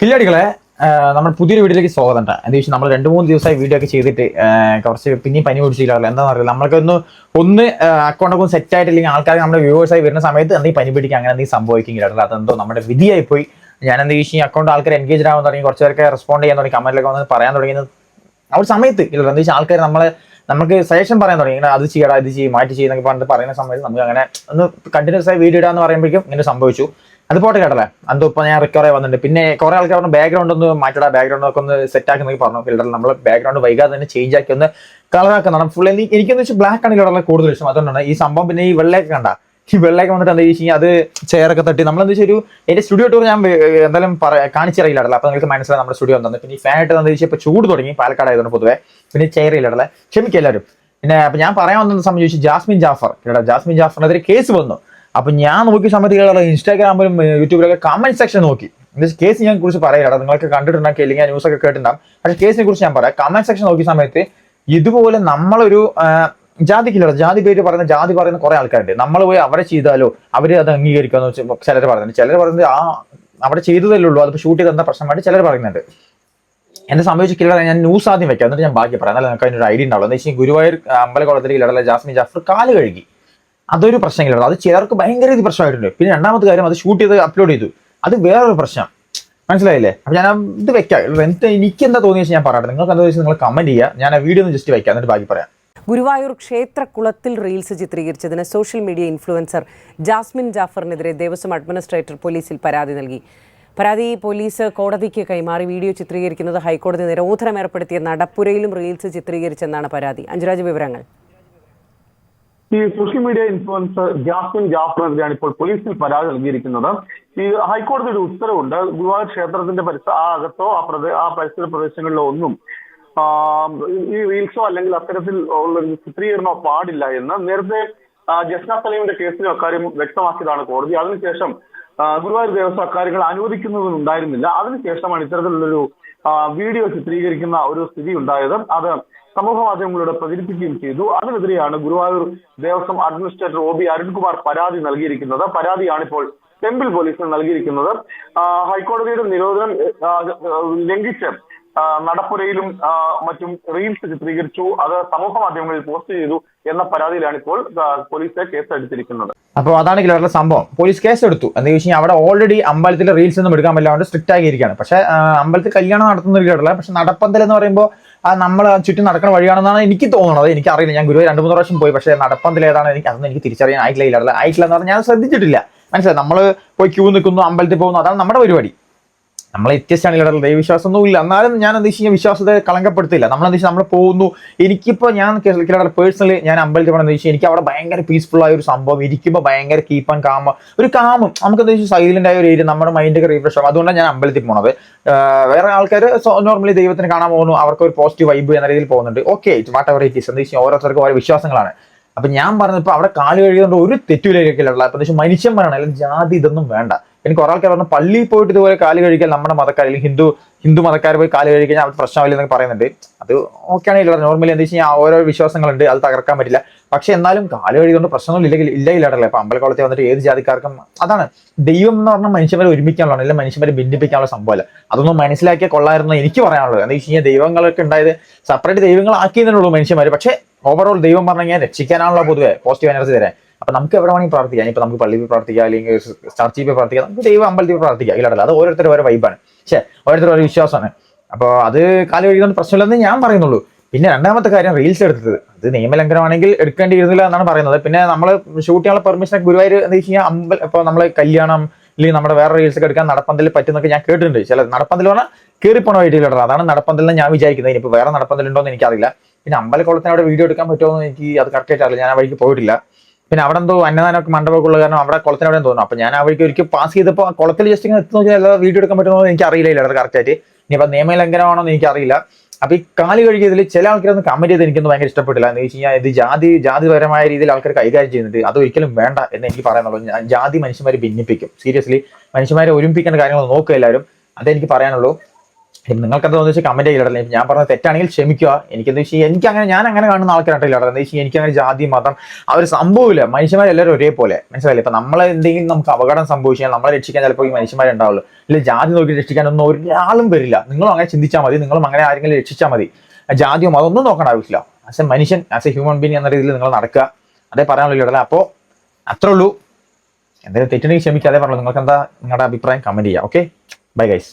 കില്ലടികളെ നമ്മൾ പുതിയൊരു വീഡിയോയിലേക്ക് സ്വാഗതം എന്താ വെച്ചാൽ നമ്മൾ രണ്ട് മൂന്ന് ദിവസമായി വീഡിയോ ഒക്കെ ചെയ്തിട്ട് കുറച്ച് പിന്നെയും പനി പിടിച്ചിട്ടില്ല എന്താണെന്ന് അറിയില്ല. നമ്മൾക്കൊന്ന് ഒന്ന് അക്കൗണ്ടൊക്കെ ഒന്ന് സെറ്റ് ആയിട്ടില്ലെങ്കിൽ ആൾക്കാർ നമ്മുടെ വ്യൂവേഴ്സ് ആയി വരുന്ന സമയത്ത് എന്തെങ്കിലും പനി പിടിക്കുക അങ്ങനെ എന്തെങ്കിലും സംഭവിക്കുന്നില്ല അതെന്തോ നമ്മുടെ വിധിയായി പോയി ഞാൻ എന്താ വെച്ചാൽ ഈ അക്കൗണ്ട് ആൾക്കാർ എൻഗേജ് ആവാൻ തുടങ്ങി കുറച്ച് പേരൊക്കെ റെസ്പോണ്ട് ചെയ്യാൻ തുടങ്ങി കമന്റിലൊക്കെ വന്ന് പറയാൻ തുടങ്ങിയത് ആ ഒരു സമയത്ത് ഇല്ല എന്താ വെച്ചാൽ ആൾക്കാർ നമ്മളെ നമുക്ക് സജഷൻ പറയാൻ തുടങ്ങി. അത് ചെയ്യടാ ഇത് ചെയ്യും മാറ്റി ചെയ്യുന്നൊക്കെ പറഞ്ഞിട്ട് പറയുന്ന സമയത്ത് നമുക്ക് അങ്ങനെ ഒന്ന് കണ്ടിന്യൂസ് ആയി വീഡിയോ ഇടാന്ന് പറയുമ്പോഴേക്കും ഇങ്ങനെ സംഭവിച്ചു. അത് പോട്ടെ കേട്ടല്ലേ. എന്തോ ഇപ്പൊ ഞാൻ റിക്കവർ ആയി പിന്നെ കുറെ ആൾക്കാർ പറഞ്ഞു ബാക്ക്ഗ്രൗണ്ട് ഒന്ന് മാറ്റടാ ബാക്ക്ഗ്രൗണ്ട് ഒക്കെ ഒന്ന് സെറ്റ് ആക്കുന്നൊക്കെ പറഞ്ഞു. ഫിൽഡർ നമ്മൾ ബാക്ക്ഗ്രൗണ്ട് വൈകാതെ തന്നെ ചേഞ്ച് ആക്കി ഒന്ന് കളർ ആക്കുന്നതാണ്. ഫുൾ എനിക്ക് എനിക്കെന്ന് വെച്ചാൽ ബ്ലാക്ക് ആണ് ഇവിടെ കൂടുതൽ ഇഷ്ടം. അതുകൊണ്ടാണ് ഈ സംഭവം പിന്നെ ഈ വെള്ളയൊക്കെ കണ്ട. ഈ വെള്ളയൊക്കെ വന്നിട്ട് എന്താ ചോദിച്ചാൽ അത് ചെയറൊക്കെ തട്ടി. നമ്മളെന്താ വെച്ചാൽ ഒരു എന്റെ സ്റ്റുഡിയോ ടൂർ ഞാൻ എന്തായാലും കാണിച്ചിറയില്ലടല്ല അപ്പൊ നിങ്ങൾക്ക് മനസ്സിലായി നമ്മുടെ സ്റ്റുഡിയോ എന്താണ് പിന്നെ ഈ ഫാൻ എന്താ വെച്ചാൽ ഇപ്പൊ ചൂട് തുടങ്ങി. പാലക്കാട് ആയതുകൊണ്ട് പൊതുവെ. പിന്നെ ചെയറില്ലടല്ലേ ക്ഷമിക്കും എല്ലാവരും. പിന്നെ അപ്പൊ ഞാൻ പറയാൻ വന്നത് സംബന്ധിച്ച് ജാസ്മിൻ ജാഫർ. ജാസ്മിൻ ജാഫറിനെതിരെ കേസ് വന്നു. അപ്പൊ ഞാൻ നോക്കിയ സമയത്ത് ഇൻസ്റ്റാഗ്രാമിലും യൂട്യൂബിലൊക്കെ കമന്റ് സെക്ഷൻ നോക്കി. കേസ് ഞാൻ കുറിച്ച് പറയാം നിങ്ങൾക്ക് കണ്ടിട്ടുണ്ടാക്കി അല്ലെങ്കിൽ ന്യൂസ് ഒക്കെ കേട്ടിട്ടുണ്ടാകും പക്ഷെ കേസിനെ കുറിച്ച് ഞാൻ പറയാം. കമന്റ് സെക്ഷൻ നോക്കിയ സമയത്ത് ഇതുപോലെ നമ്മളൊരു ജാതി ജാതിക്കില്ല ജാതി പേര് പറയുന്ന ജാതി പറയുന്ന കുറെ ആൾക്കാരുണ്ട്. നമ്മൾ പോയി അവരെ ചെയ്താലോ അവർ അത് അംഗീകരിക്കാന്ന് വെച്ചാൽ ചിലർ പറയുന്നുണ്ട്. ചിലർ പറയുന്നത് ആ അവിടെ ചെയ്തതല്ലേ ഉള്ളൂ അത് ഷൂട്ട് ചെയ്ത പ്രശ്നമായിട്ട് ചിലർ പറയുന്നുണ്ട്. എന്നെ സംഭവിച്ചിട്ടില്ല ഞാൻ ന്യൂസ് ആദ്യം വെക്കാം. എന്നിട്ട് ഞാൻ ബാക്കി പറയാം. എന്നാലും നിങ്ങൾക്ക് അതിനൊരു ഐഡിയ ഉണ്ടാവുള്ളൂ. എന്താ വെച്ചാൽ ഗുരുവായൂർ അമ്പലക്കുളത്തിൽ ഇടല ജാസ്മിൻ ജാഫർ കാൽ കഴുകി. അതൊരു പ്രശ്നമില്ല അത് ചിലർക്ക് ഭയങ്കര ഇത് പ്രശ്നമായിട്ടുണ്ട്. പിന്നെ രണ്ടാമത്തെ കാര്യം അത് ഷൂട്ട് ചെയ്ത് അപ്ലോഡ് ചെയ്തു. അത് വേറൊരു പ്രശ്നം. മനസ്സിലായില്ലേ? അപ്പൊ ഞാൻ ഇത് വെക്കാം. എന്നിട്ട് എനിക്ക് എന്താ തോന്നിയ ഞാൻ പറയട്ടെ നിങ്ങൾക്ക് എന്താ വെച്ചാൽ നിങ്ങൾ കമന്റ് ചെയ്യുക. ഞാൻ ആ വീഡിയോ ഒന്ന് ജസ്റ്റ് വെക്കാം. എന്നിട്ട് ബാക്കി പറയാം. ഗുരുവായൂർ ക്ഷേത്രക്കുളത്തിൽ റീൽസ് ചിത്രീകരിച്ചതിന് സോഷ്യൽ മീഡിയ ഇൻഫ്ലുവൻസർ ജാസ്മിൻ ജാഫറിനെതിരെ ദേവസ്വം അഡ്മിനിസ്ട്രേറ്റർ പോലീസിൽ പരാതി നൽകി. പരാതി പോലീസ് കോടതിക്ക് കൈമാറി വീഡിയോ ചിത്രീകരിക്കുന്നത് ഹൈക്കോടതി നിരോധനം ഏർപ്പെടുത്തിയ നടപ്പുരയിലും റീൽസ് ചിത്രീകരിച്ചെന്നാണ് പരാതി. അഞ്ചുരാജ് വിവരങ്ങൾ. ഈ സോഷ്യൽ മീഡിയ ഇൻഫ്ലുവൻസർ ജാസ്മിൻ ജാഫറിനെതിരെയാണ് ഇപ്പോൾ പോലീസിൽ പരാതി നൽകിയിരിക്കുന്നത്. ഈ ഹൈക്കോടതിയുടെ ഉത്തരവുണ്ട്. ഗുരുവായൂർ ക്ഷേത്രത്തിന്റെ പരിസര ആ അകത്തോ ആ പ്രദേ ആ പരിസര പ്രദേശങ്ങളിലോ ഒന്നും ഈ റീൽസോ അല്ലെങ്കിൽ അത്തരത്തിൽ ഉള്ള ചിത്രീകരണമോ പാടില്ല എന്ന് നേരത്തെ ജസ്ന സലീമിന്റെ കേസിലും അക്കാര്യം വ്യക്തമാക്കിയതാണ് കോടതി. അതിനുശേഷം ഗുരുവായൂർ ദേവസ്വം അക്കാര്യങ്ങൾ അനുവദിക്കുന്നതിനുണ്ടായിരുന്നില്ല അതിനുശേഷമാണ് ഇത്തരത്തിലുള്ളൊരു വീഡിയോ ചിത്രീകരിക്കുന്ന ഒരു സ്ഥിതി ഉണ്ടായത് അത് സമൂഹ മാധ്യമങ്ങളിലൂടെ പ്രചരിപ്പിക്കുകയും ചെയ്തു. അതിനെതിരെയാണ് Guruvayur Devaswom administrator O B Arunkumar പരാതി നൽകിയിരിക്കുന്നത്. പരാതിയാണ് ഇപ്പോൾ ടെമ്പിൾ പോലീസിന് നൽകിയിരിക്കുന്നത്. ഹൈക്കോടതിയുടെ നിരോധനം ലംഘിച്ച് നടപ്പുരയിലും മറ്റും റീൽസ് ചിത്രീകരിച്ചു. അത് സമൂഹ മാധ്യമങ്ങളിൽ പോസ്റ്റ് ചെയ്തു എന്ന പരാതിയിലാണ് ഇപ്പോൾ പോലീസ് കേസ് എടുത്തിരിക്കുന്നത് അപ്പോൾ അതാണ് കിലോറിലെ സംഭവം. പോലീസ് കേസ് എടുത്തു. എന്ന് കഴിഞ്ഞാൽ അവിടെ ഓൾറെഡി അമ്പലത്തിലെ റീൽസ് ഒന്നും എടുക്കാൻ പറ്റാണ്ട് സ്ട്രിക്റ്റ് ആക്കിയിരിക്കുകയാണ് പക്ഷേ അമ്പലത്തിൽ കല്യാണം നടത്തുന്ന ഒരു കേട്ടില്ല പക്ഷെ നടപ്പന്തൽ എന്ന് പറയുമ്പോൾ ആ നമ്മൾ ചുറ്റും നടക്കുന്ന വഴിയാണെന്നാണ് എനിക്ക് തോന്നുന്നത്. എനിക്ക് അറിയില്ല ഞാൻ ഗുരുവായൂർ രണ്ട് മൂന്ന് പ്രാവശ്യം പോയി. പക്ഷേ നടപ്പന്തൽ ഏതാണ് എനിക്ക് അതൊന്നും എനിക്ക് തിരിച്ചറിയാൻ ആയിട്ടില്ല. ഇല്ല ആയിട്ടില്ല എന്ന് പറഞ്ഞാൽ ഞാൻ ശ്രദ്ധിച്ചിട്ടില്ല. മനസ്സിലായി? നമ്മൾ പോയി ക്യൂ നിൽക്കുന്നു അമ്പലത്തിൽ പോകുന്നു. അതാണ് നമ്മുടെ പരിപാടി. നമ്മളെ ദൈവവിശ്വാസം ഒന്നും ഇല്ല എന്നാലും ഞാൻ എന്താ വെച്ചാൽ വിശ്വാസത്തെ കളങ്കപ്പെടുത്തില്ല. നമ്മൾ എന്താ നമ്മൾ പോകുന്നു. എനിക്കിപ്പോൾ ഞാൻ കേരളത്തിലെ പേഴ്സണലി ഞാൻ അമ്പലത്തിൽ പോകണമെന്ന് വെച്ചാൽ എനിക്ക് അവിടെ ഭയങ്കര പീസ്ഫുൾ ആയ ഒരു സംഭവം. ഇരിക്കുമ്പോൾ ഭയങ്കര കീപ്പ് ആൻഡ് കാമ ഒരു കാമം നമുക്ക് എന്താ വെച്ചാൽ സൈലന്റ് ആയ ഒരു ഏരിയ നമ്മുടെ മൈൻഡൊക്കെ റീഫ്രഷ് ആവും. അതുകൊണ്ടാണ് ഞാൻ അമ്പലത്തിൽ പോണത്. വേറെ ആൾക്കാർ നോർമലി ദൈവത്തിന് കാണാൻ പോകുന്നു. അവർക്ക് ഒരു പോസിറ്റീവ് വൈബ് എന്ന രീതിയിൽ പോകുന്നുണ്ട്. Okay whatever it is എന്താ വെച്ചാൽ ഓരോരുത്തർക്കും ഓരോ വിശ്വാസങ്ങളാണ്. അപ്പൊ ഞാൻ പറഞ്ഞപ്പോൾ അവിടെ കാൽ കഴുകുന്നത് ഒരു തെറ്റുവിലേക്കൊക്കെ അപ്പൊ മനുഷ്യന്മാരാണ്. അല്ലെങ്കിൽ ജാതി ഇതൊന്നും വേണ്ട. എനിക്ക് കുറെ ആൾക്കാർ പറഞ്ഞു പള്ളിയിൽ പോയിട്ട് ഇതുപോലെ കാൽ കഴിക്കാൻ നമ്മുടെ മതക്കാർ അല്ലെങ്കിൽ ഹിന്ദു ഹിന്ദു മതക്കാർ പോയി കാൽ കഴിക്കാൻ അവർ പ്രശ്നമില്ല എന്നൊക്കെ പറയുന്നുണ്ട്. അത് ഓക്കെ ആണെങ്കിൽ നോർമലി എന്താ വെച്ച് കഴിഞ്ഞാൽ ഓരോ വിശ്വാസങ്ങളുണ്ട് അത് തകർക്കാൻ പറ്റില്ല. പക്ഷെ എന്നാലും കാൽ കഴിക്കൊണ്ട് പ്രശ്നമൊന്നും ഇല്ലെങ്കിൽ ഇല്ല ഇല്ലാടല്ലേ ഇപ്പൊ അമ്പലക്കുളത്തിൽ വന്നിട്ട് ഏത് ജാതിക്കാർക്കും അതാണ്. ദൈവം എന്ന് പറഞ്ഞാൽ മനുഷ്യന്മാരെ ഒരുമിക്കാനുള്ളതാണ് അല്ലെങ്കിൽ മനുഷ്യന്മാരെ ഭിന്നിപ്പിക്കാനുള്ള സംഭവമല്ല. അതൊന്നും മനസ്സിലാക്കിയ കൊള്ളായിരുന്നു എനിക്ക് പറയാനുള്ളത്. എന്താ വെച്ച് കഴിഞ്ഞാൽ ദൈവങ്ങളൊക്കെ ഉണ്ടായത് സെപ്പറേറ്റ് ദൈവങ്ങളാക്കിയതിനുള്ളൂ മനുഷ്യന്മാർ പക്ഷേ ഓവറോൾ ദൈവം പറഞ്ഞു കഴിഞ്ഞാൽ രക്ഷിക്കാനാണല്ലോ പൊതുവെ പോസിറ്റീവ് എനർജി തരാൻ. അപ്പൊ നമുക്ക് എവിടെ വേണമെങ്കിൽ പ്രാർത്ഥിക്കാം. ഇപ്പൊ നമുക്ക് പള്ളിയിൽ പ്രാർത്ഥിക്കാം അല്ലെങ്കിൽ ചർച്ചിൽ പോയി പ്രാർത്ഥിക്കാം നമുക്ക് ദൈവം അമ്പലത്തിൽ പ്രാർത്ഥിക്കാം. ഇല്ലാടല്ല അത് ഓരോരുത്തരും ഓരോ വൈബാണ് പക്ഷേ ഓരോരുത്തരും ഓരോ വിശ്വാസമാണ്. അപ്പോൾ അത് കാൽ കഴിയുന്ന പ്രശ്നമില്ലെന്ന് ഞാൻ പറയുന്നുള്ളൂ. പിന്നെ രണ്ടാമത്തെ കാര്യം റീൽസ് എടുത്തത്. അത് നിയമലംഘനമാണെങ്കിൽ എടുക്കേണ്ടിയിരുന്നില്ല എന്നാണ് പറയുന്നത്. പിന്നെ നമ്മൾ ഷൂട്ട് ചെയ്യാനുള്ള പെർമിഷൻ ഗുരുവായൂർ എന്താ വെച്ച് കഴിഞ്ഞാൽ അമ്പൽ ഇപ്പോൾ നമ്മൾ കല്യാണം അല്ലെങ്കിൽ നമ്മുടെ വേറെ റീൽസ് ഒക്കെ എടുക്കാൻ നടപ്പന്തൽ പറ്റുന്നൊക്കെ ഞാൻ കേട്ടിട്ടുണ്ട്. ചില നടപ്പന്തൽ പറഞ്ഞാൽ കയറിപ്പോണ വഴിയിലിടണം അതാണ് നടപ്പന്തലിന് ഞാൻ വിചാരിക്കുന്നത്. ഇനിയിപ്പോൾ വേറെ നടപ്പന്തലുണ്ടോ എന്ന് എനിക്കറിയില്ല. പിന്നെ അമ്പലക്കുളത്തിന് അവിടെ വീഡിയോ എടുക്കാൻ പറ്റുമോ എന്ന് എനിക്ക് അത് കറക്റ്റ് ആയിട്ട് അറിയില്ല ഞാൻ ആ വഴിക്ക് പോയിട്ടില്ല. പിന്നെ അവിടെ എന്തോ അന്നദാനമൊക്കെ മണ്ഡപമൊക്കെ കാരണം അവിടെ കുളത്തിന് അവിടെ തോന്നുന്നു. അപ്പൊ ഞാൻ അവർക്ക് ഒരിക്കൽ പാസ് ചെയ്തപ്പോൾ കുളത്തിൽ ജസ്റ്റ് ഇങ്ങനെ എത്തി നോക്കിയാൽ വീഡിയോ എടുക്കാൻ പറ്റുമോ എനിക്ക് അറിയില്ല അത് കറക്റ്റായിട്ട് ഇനിയിപ്പോൾ നിയമലംഘനമാണോ എന്ന് എനിക്ക് അറിയില്ല. അപ്പൊ ഈ കാൽ കഴുകിയതിൽ ചില ആൾക്കാരൊന്ന് കമന്റ് ചെയ്ത് എനിക്കൊന്നും ഭയങ്കര ഇഷ്ടപ്പെട്ടില്ല. എന്ന് വെച്ച് കഴിഞ്ഞാൽ ഇത് ജാതി ജാതിപരമായ രീതിയിൽ ആൾക്കാർ കൈകാര്യം ചെയ്യുന്നുണ്ട് അത് ഒരിക്കലും വേണ്ട എന്ന് എനിക്ക് പറയാനുള്ളൂ. ജാതി മനുഷ്യന്മാരെ ഭിന്നിപ്പിക്കും. സീരിയസ്ലി മനുഷ്യന്മാരെ ഒരുമിപ്പിക്കേണ്ട കാര്യങ്ങൾ നോക്കുക എല്ലാവരും. അതെനിക്ക് പറയാനുള്ളൂ. നിങ്ങൾക്ക് എന്താ വെച്ചാൽ കമന്റ് ചെയ്യില്ല ഞാൻ പറഞ്ഞത് തെറ്റാണെങ്കിൽ ക്ഷമിക്കുക. എനിക്ക് എന്താ വെച്ചാൽ എനിക്ക് അങ്ങനെ ഞാൻ അങ്ങനെ കാണുന്ന ആൾക്കാരായിട്ടില്ല എന്താ വെച്ചാൽ എനിക്ക് അങ്ങനെ ജാതി മതം ആ ഒരു സംഭവമില്ല. മനുഷ്യന്മാരെല്ലാവരും ഒരേപോലെ. മനസ്സിലായില്ല? ഇപ്പൊ നമ്മളെ എന്തെങ്കിലും നമുക്ക് അപകടം സംഭവിച്ചാൽ നമ്മളെ രക്ഷിക്കാൻ ചിലപ്പോൾ ഈ മനുഷ്യന്മാരുണ്ടാവുള്ളൂ ഇല്ല ജാതി നോക്കി രക്ഷിക്കാൻ ഒന്നും ഒരാളും വരില്ല. നിങ്ങളും അങ്ങനെ ചിന്തിച്ചാൽ മതി. നിങ്ങളും അങ്ങനെ ആരെങ്കിലും രക്ഷിച്ചാൽ മതി. ജാതിയോ മതം ഒന്നും നോക്കേണ്ട ആവശ്യമില്ല. ആസ് എ മനുഷ്യൻ ആസ് എ ഹ്യൂമൻ ബീങ് എന്ന രീതിയിൽ നിങ്ങൾ നടക്കുക. അതേ പറയാനുള്ള ഇടല അപ്പോൾ അത്രേ ഉള്ളൂ. എന്തെങ്കിലും തെറ്റിനെങ്കിൽ ക്ഷമിക്കാതെ പറഞ്ഞു നിങ്ങൾക്ക് എന്താ നിങ്ങളുടെ അഭിപ്രായം? കമന്റ് ചെയ്യാം. Okay bye guys